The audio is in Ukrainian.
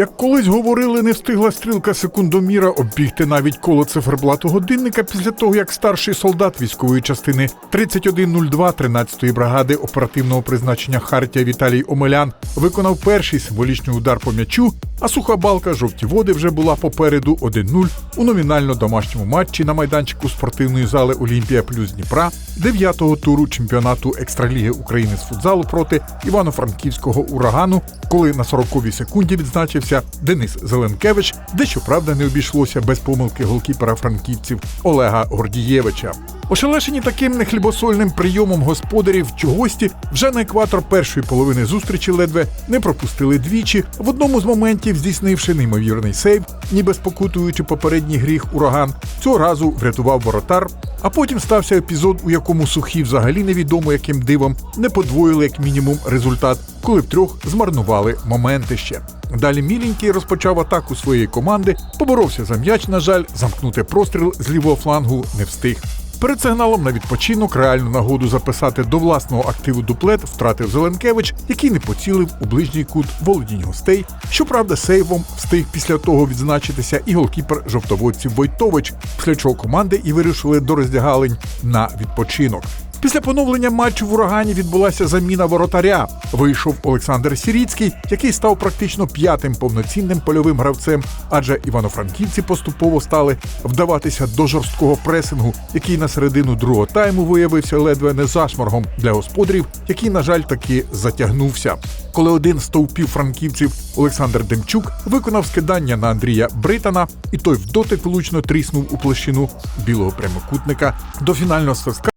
Як колись говорили, не встигла стрілка секундоміра оббігти навіть коло циферблату годинника після того, як старший солдат військової частини 3102 13-ї бригади оперативного призначення Хартія Віталій Омелян виконав перший символічний удар по м'ячу, а суха балка жовті води вже була попереду 1-0 у номінально домашньому матчі на майданчику спортивної зали Олімпія плюс Дніпра 9-го туру чемпіонату екстраліги України з футзалу проти Івано-Франківського урагану, коли на 40-й секунді відзначився Денис Зеленкевич, де щоправда не обійшлося без помилки голкіпера франківців Олега Гордієвича. Ошелешені таким нехлібосольним прийомом господарів чи гості вже на екватор першої половини зустрічі ледве не пропустили двічі. В одному з моментів, здійснивши неймовірний сейв, ніби спокутуючи попередній гріх ураган, цього разу врятував воротар. А потім стався епізод, у якому сухі взагалі невідомо яким дивом не подвоїли як мінімум результат, коли втрьох змарнували моменти ще. Далі міленький розпочав атаку своєї команди, поборовся за м'яч, на жаль, замкнути простріл з лівого флангу не встиг. Перед сигналом на відпочинок реальну нагоду записати до власного активу дуплет втратив Зеленкевич, який не поцілив у ближній кут володінь гостей. Щоправда, сейвом встиг після того відзначитися і голкіпер жовтоводців Войтович, після чого команди і вирішили до роздягалень на відпочинок. Після поновлення матчу в урагані відбулася заміна воротаря. Вийшов Олександр Сіріцький, який став практично п'ятим повноцінним польовим гравцем, адже івано-франківці поступово стали вдаватися до жорсткого пресингу, який на середину другого тайму виявився ледве не зашморгом для господарів, який, на жаль, таки затягнувся. Коли один з стовпів франківців Олександр Демчук виконав скидання на Андрія Британа, і той в дотик влучно тріснув у площину білого прямокутника. До фінального свистка